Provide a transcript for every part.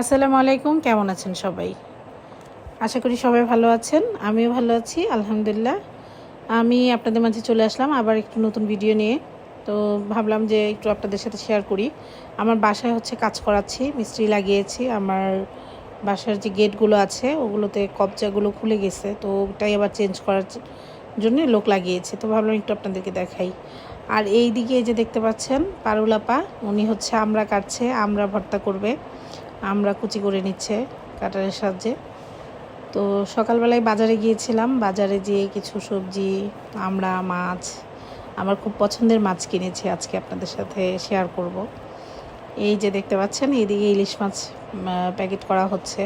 আসসালামু আলাইকুম, কেমন আছেন সবাই? আশা করি সবাই ভালো আছেন, আমিও ভালো আছি, আলহামদুলিল্লাহ। আমি আপনাদের মাঝে চলে আসলাম আবার একটু নতুন ভিডিও নিয়ে। তো ভাবলাম যে একটু আপনাদের সাথে শেয়ার করি। আমার বাসায় হচ্ছে কাজ করাচ্ছি, মিস্ত্রি লাগিয়েছি, আমার বাসার যে গেটগুলো আছে, ওগুলোতে কবজাগুলো খুলে গেছে, তো ওটাই আবার চেঞ্জ করার জন্য লোক লাগিয়েছে। তো ভাবলাম একটু আপনাদেরকে দেখাই। আর এই দিকে যে দেখতে পাচ্ছেন পারুলাপা উনি হচ্ছে আমরা কাটছে, আমরা ভর্তা করবে। আমরা কুচি করে নিচ্ছে কাটারের সাহায্যে। তো সকালবেলায় বাজারে গিয়েছিলাম, বাজারে যেয়ে কিছু সবজি, আমরা, মাছ, আমার খুব পছন্দের মাছ কিনেছি আজকে আপনাদের সাথে শেয়ার করব। এই যে দেখতে পাচ্ছেন, এইদিকে ইলিশ মাছ প্যাকেট করা হচ্ছে।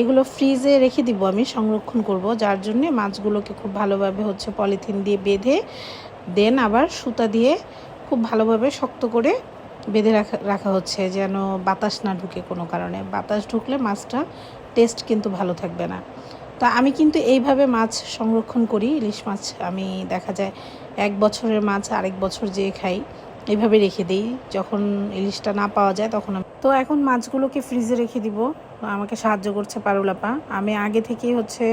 এগুলো ফ্রিজে রেখে দিব আমি, সংরক্ষণ করব, যার জন্যে মাছগুলোকে খুব ভালোভাবে হচ্ছে পলিথিন দিয়ে বেঁধে, দেন আবার সুতা দিয়ে খুব ভালোভাবে শক্ত করে বেঁধে রাখা রাখা হচ্ছে যেন বাতাস না ঢুকে কোনো কারণে। বাতাস ঢুকলে মাছটা টেস্ট কিন্তু ভালো থাকবে না। তো আমি কিন্তু এইভাবে মাছ সংরক্ষণ করি, ইলিশ মাছ। আমি দেখা যায় এক বছরের মাছ আরেক বছর যেয়ে খাই, এইভাবে রেখে দিই। যখন ইলিশটা না পাওয়া যায় তখন তো এখন মাছগুলোকে ফ্রিজে রেখে দিব। আমাকে সাহায্য করছে পারুলাপা। আমি আগে থেকেই হচ্ছে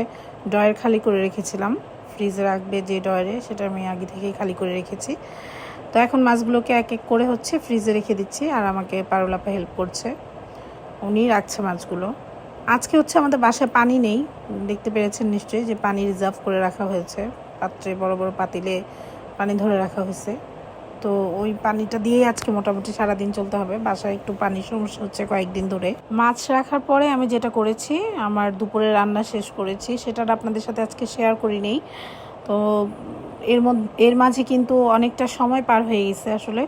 ডয়ের খালি করে রেখেছিলাম। ফ্রিজে রাখবে যে ডয়ারে সেটা আমি আগে থেকেই খালি করে রেখেছি। তো এখন মাছগুলোকে এক এক করে হচ্ছে ফ্রিজে রেখে দিচ্ছি আর আমাকে পারুলাপা হেল্প করছে। উনি রাখছে মাছগুলো। আজকে হচ্ছে আমাদের বাসায় পানি নেই। দেখতে পেরেছেন নিশ্চয়ই যে পানি রিজার্ভ করে রাখা হয়েছে। পাত্রে বড় বড় পাতিলে পানি ধরে রাখা হয়েছে। তো ওই পানিটা দিয়েই আজকে মোটামুটি সারাদিন চলতে হবে। বাসায় একটু পানির সমস্যা হচ্ছে কয়েকদিন ধরে। মাছ রাখার পরে আমি যেটা করেছি, আমার দুপুরে রান্না শেষ করেছি। সেটা আপনাদের সাথে আজকে শেয়ার করি নেই তো এর মধ্যে, এর মাঝে কিন্তু অনেকটা সময় পার হয়ে গেছে আসলে।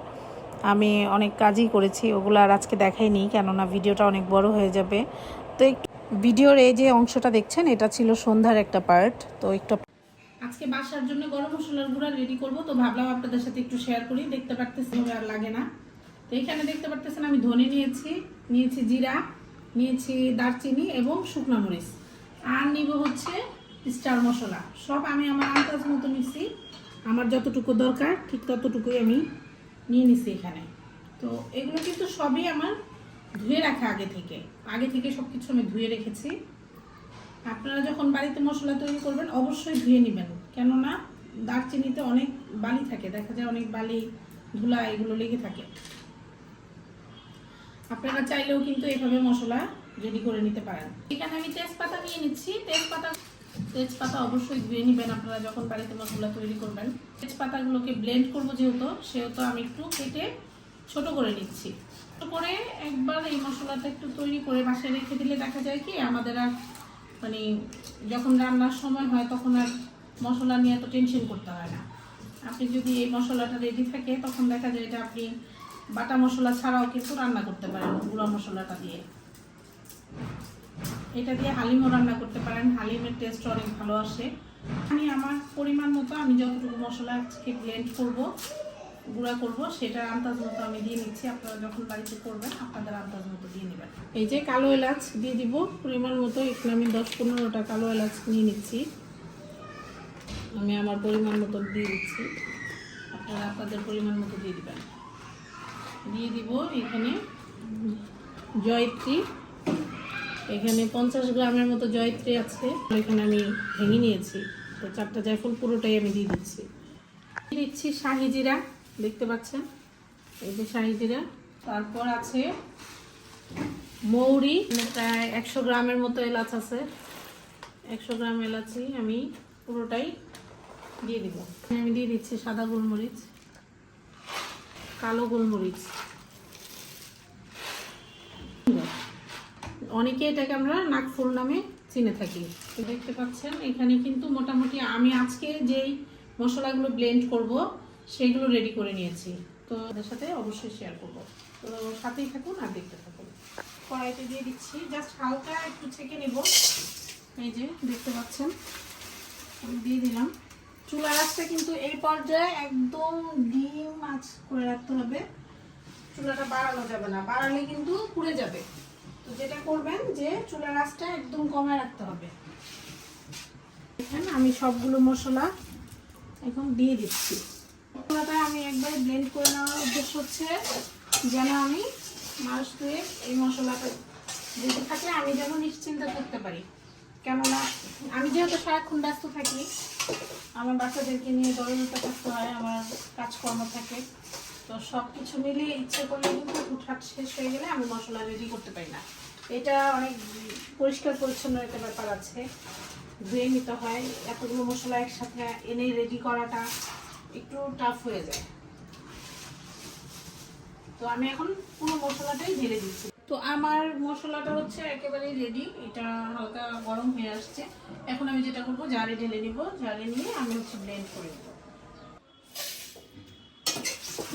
আমি অনেক কাজই করেছি, ওগুলো আর আজকে দেখাইনি কেননা ভিডিওটা অনেক বড় হয়ে যাবে। তো ভিডিওর এই যে অংশটা দেখছেন, এটা ছিল সন্ধ্যার একটা পার্ট, তো একটু আজকে বাসার জন্য গরম মশলার গুঁড়া রেডি করব, তো ভাবলাম আপনাদের সাথে একটু শেয়ার করি, দেখতে পারতেছি আর লাগে না। তো এখানে দেখতে পারতেছেন আমি ধনে নিয়েছি নিয়েছি জিরা, নিয়েছি দারচিনি এবং শুকনো মরিচ। আর নিব হচ্ছে স্টার মশলা। সব আমি আমার আন্দাজ মতো নিছি। আমার যতটুকু দরকার, ঠিক ততটুকুই আমি নিয়ে নিছি এখানে। তো এগুলো কিন্তু সবই আমার ধুয়ে রাখা আগে থেকে। আগে থেকে সব কিছু আমি ধুয়ে রেখেছি। আপনারা যখন বাড়িতে মশলা তৈরি করবেন, অবশ্যই ধুয়ে নেবেন। কেননা দারচিনিতে অনেক বালি থাকে। দেখা যায় অনেক বালি, ধুলা এগুলো লেগে থাকে। আপনারা চাইলেও কিন্তু এভাবে মশলা রেডি করে নিতে পারেন। এখানে আমি তেজপাতা নিয়ে নিচ্ছি। তেজপাতা তেজপাতা অবশ্যই ধুয়ে নেবেন আপনারা যখন বাড়িতে মশলা তৈরি করবেন। তেজপাতাগুলোকে ব্লেন্ড করব যেহেতু, সেহেতু আমি একটু কেটে ছোট করে নিচ্ছি। ছোট করে একবার এই মশলাটা একটু তৈরি করে বাসায় রেখে দিলে দেখা যায় কি, আমাদের আর মানে যখন রান্নার সময় হয় তখন আর মশলা নিয়ে এত টেনশন করতে হয় না। আপনি যদি এই মশলাটা রেডি থাকে, তখন দেখা যায় এটা আপনি বাটা মশলা ছাড়াও কিন্তু রান্না করতে পারেন গুঁড়া মশলাটা দিয়ে। এটা দিয়ে হালিমও রান্না করতে পারেন। হালিমের টেস্ট অনেক ভালো আসে। আমি আমার পরিমাণ মতো আমি যতটুকু মশলা আজকে ব্লেন্ড করব, গুঁড়া করব, সেটার আন্দাজ মতো আমি দিয়ে নিচ্ছি। আপনারা যখন বাড়িতে করবেন, আপনাদের আন্দাজ মতো দিয়ে নেবেন। এই যে কালো এলাচ দিয়ে দিব। পরিমাণ মতো এখানে আমি দশ পনেরোটা কালো এলাচ নিয়ে নিচ্ছি। আমি আমার পরিমাণ মতো দিয়ে দিচ্ছি। আপনারা আপনাদের পরিমাণ মতো দিয়ে দিবেন। দিয়ে দিব এখানে জয়ত্রী এখানে পঞ্চাশ গ্রামের মতো জয়ত্রী আছে। এখানে আমি ভেঙে নিয়েছি। তো চারটা জায়ফল পুরোটাই আমি দিয়ে দিচ্ছি। দিচ্ছি শাহি জিরা, দেখতে পাচ্ছেন? এই যে শাহি জিরা। তারপর আছে মৌরি, প্রায় একশো গ্রামের মতো এলাচ আছে। একশো গ্রাম এলাচি আমি পুরোটাই দিয়ে দিব। আমি দিয়ে দিচ্ছি সাদা গোলমরিচ, কালো গোলমরিচ। অনেকে এটাকে আমরা নাকফুল নামে চিনে থাকি। তো দেখতে পাচ্ছেন, এখানে কিন্তু মোটামুটি আমি আজকে যেই মশলাগুলো ব্লেন্ড করব, সেগুলো রেডি করে নিয়েছি। তো ওদের সাথে অবশ্যই শেয়ার করব। তো সাথেই থাকুন আর দেখতে থাকুন। কড়াইতে দিয়ে দিচ্ছি জাস্ট হালকা একটু ছেঁকে নেব। এই যে, দেখতে পাচ্ছেন, আমি দিয়ে দিলাম। চুলা আঁচটা কিন্তু এই পর্যায়ে একদম ডিম আঁচ করে রাখতে হবে। চুলাটা বাড়ানো যাবে না, বাড়ালে কিন্তু পুড়ে যাবে। যেটা করবেন যে চুলার আঁচটা একদম কমে রাখতে হবে। এখানে আমি সবগুলো মশলা এখন দিয়ে দিচ্ছি। মশলাটা আমি একবার ব্লেন্ড করে নেওয়ার উদ্দেশ্য হচ্ছে যেন আমি মাছ ধুয়ে এই মশলাটা রেডি থাকলে আমি যেন নিশ্চিন্তে করতে পারি। কেননা আমি যেহেতু সারাক্ষণ ব্যস্ত থাকি, আমার বাচ্চাদেরকে নিয়ে দরজা থাকতে হয়, আমার কাজকর্ম থাকে। তো সব কিছু মিলিয়ে ইচ্ছে করলে কিন্তু হুটহাট শেষ হয়ে গেলে আমি মশলা রেডি করতে পারি না। এটা অনেক পরিষ্কার পরিচ্ছন্ন একটা ব্যাপার আছে। ধুয়ে নিতে হয়, এতগুলো মশলা একসাথে এনে রেডি করাটা একটু টাফ হয়ে যায়। তো আমি এখন পুরো মশলাটাই ঢেলে দিচ্ছি। তো আমার মশলাটা হচ্ছে একেবারে রেডি এটা হালকা গরম হয়ে আসছে। এখন আমি যেটা করব, জারে ঢেলে নিব। জারে নিয়ে আমি হচ্ছে ব্লেন্ড করে নেব।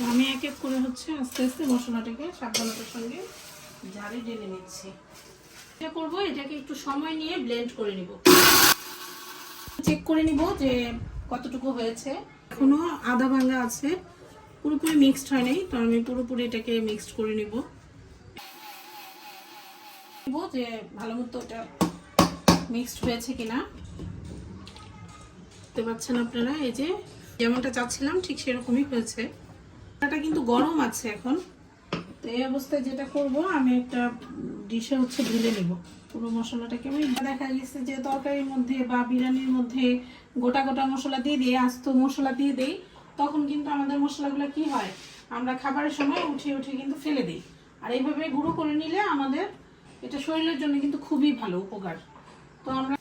আমি এক এক করে হচ্ছে আস্তে আস্তে মশলাটাকে সাবধানতার সঙ্গে জারে ঢেলে নিচ্ছি। এটা করব, এটাকে একটু সময় নিয়ে ব্লেন্ড করে নিব। চেক করে নিব যে কতটুকু হয়েছে। এখনও আদা ভাঙা আছে, পুরোপুরি মিক্সড হয় নাই, তো আমি পুরোপুরি এটাকে মিক্সড করে নিব। নিব যে ভালো মতো ওটা মিক্সড হয়েছে কিনা। দেখতে পাচ্ছেন আপনারা, এই যে যেমনটা চাচ্ছিলাম ঠিক সেরকমই হয়েছে। এটা কিন্তু গরম আছে এখন। তো এই অবস্থায় যেটা করব, আমি একটা ডিশে হচ্ছে ঢেলে নেব। পুরো মশলাটাকে আমি দেখা গেছে যে তরকারির মধ্যে বা বিরিয়ানির মধ্যে গোটা গোটা মশলা দিয়ে দিই আস্ত মশলা দিয়ে দেই, তখন কিন্তু আমাদের মশলাগুলো কি হয়, আমরা খাবারের সময় উঠিয়ে উঠিয়ে কিন্তু ফেলে দিই। আর এইভাবে গুঁড়ো করে নিলে আমাদের এটা শরীরের জন্য কিন্তু খুবই ভালো উপকার। তো আমরা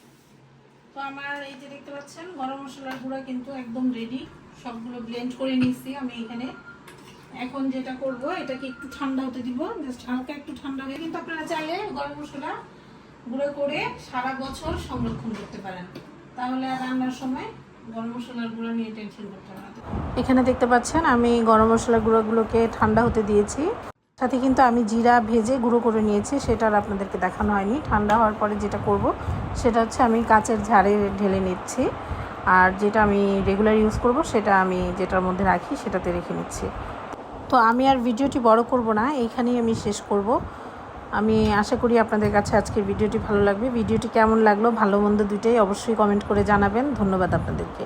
তো আমার এই যে দেখতে পাচ্ছেন, গরম মশলার গুঁড়া কিন্তু একদম রেডি সবগুলো ব্লেন্ড করে নিয়েছি আমি এখানে। এখন যেটা করব, এটাকে একটু ঠান্ডা হতে দিব জাস্ট হালকা একটু ঠান্ডা হয়ে, কিন্তু আপনারা চাইলে গরম মশলা গুঁড়ো করে সারা বছর সংরক্ষণ করতে পারেন। তাহলে রান্নার সময় এখানে দেখতে পাচ্ছেন, আমি গরম মশলার গুঁড়োগুলোকে ঠান্ডা হতে দিয়েছি। সাথে কিন্তু আমি জিরা ভেজে গুঁড়ো করে নিয়েছি, সেটা আর আপনাদেরকে দেখানো হয়নি। ঠান্ডা হওয়ার পরে যেটা করব, সেটা হচ্ছে আমি কাঁচের ঝাড়ে ঢেলে নিচ্ছি। আর যেটা আমি রেগুলার ইউজ করব, সেটা আমি যেটার মধ্যে রাখি, সেটাতে রেখে নিচ্ছি। তো আমি আর ভিডিওটি বড় করব না, এইখানেই আমি শেষ করব। আমি আশা করি আপনাদের কাছে আজকের ভিডিওটি ভালো লাগবে। ভিডিওটি কেমন লাগল, ভালো মন্দ দুইটাই অবশ্যই কমেন্ট করে জানাবেন। ধন্যবাদ আপনাদেরকে।